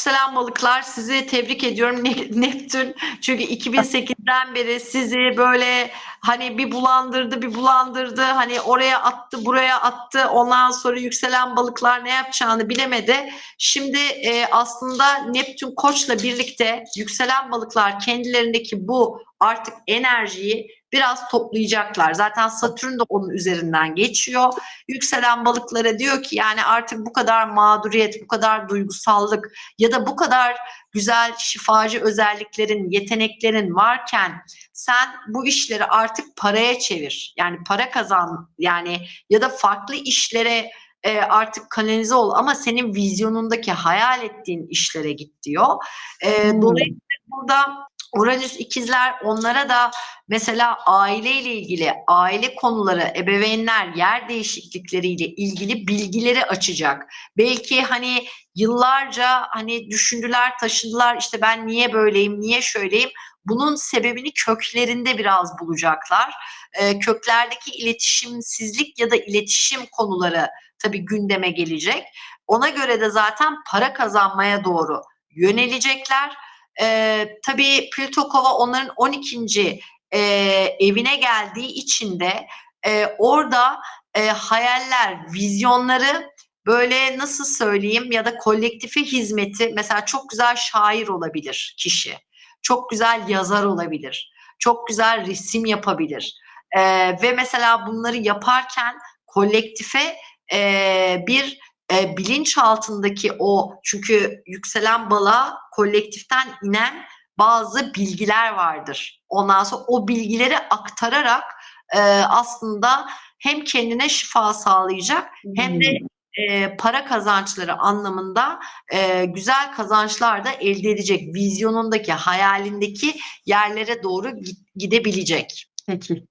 yükselen balıklar sizi tebrik ediyorum Ne- Neptün. Çünkü 2008'den beri sizi böyle hani bir bulandırdı bir bulandırdı. Hani oraya attı buraya attı. Ondan sonra yükselen balıklar ne yapacağını bilemedi. Şimdi e, aslında Neptün Koç'la birlikte yükselen balıklar kendilerindeki bu artık enerjiyi biraz toplayacaklar. Zaten Satürn de onun üzerinden geçiyor. Yükselen balıklara diyor ki yani artık bu kadar mağduriyet, bu kadar duygusallık ya da bu kadar güzel şifacı özelliklerin, yeteneklerin varken sen bu işleri artık paraya çevir. Yani para kazan yani ya da farklı işlere e, artık kanalize ol ama senin vizyonundaki hayal ettiğin işlere git diyor. E, Hmm. Dolayısıyla burada Uranüs ikizler onlara da mesela aileyle ilgili aile konuları, ebeveynler, yer değişiklikleriyle ilgili bilgileri açacak. Belki hani yıllarca hani düşündüler, taşıdılar işte ben niye böyleyim, niye şöyleyim. Bunun sebebini köklerinde biraz bulacaklar. Ee, köklerdeki iletişimsizlik ya da iletişim konuları tabii gündeme gelecek. Ona göre de zaten para kazanmaya doğru yönelecekler. Ee, tabii Plüto onların 12. e, evine geldiği için de e, orada e, hayaller, vizyonları böyle nasıl söyleyeyim ya da kolektife hizmeti mesela çok güzel şair olabilir kişi. Çok güzel yazar olabilir. Çok güzel resim yapabilir. E, ve mesela bunları yaparken kolektife e, bir e, bilinç altındaki o çünkü yükselen balığa kolektiften inen bazı bilgiler vardır. Ondan sonra o bilgileri aktararak e, aslında hem kendine şifa sağlayacak hem de e, para kazançları anlamında e, güzel kazançlar da elde edecek. Vizyonundaki, hayalindeki yerlere doğru gi- gidebilecek. Peki.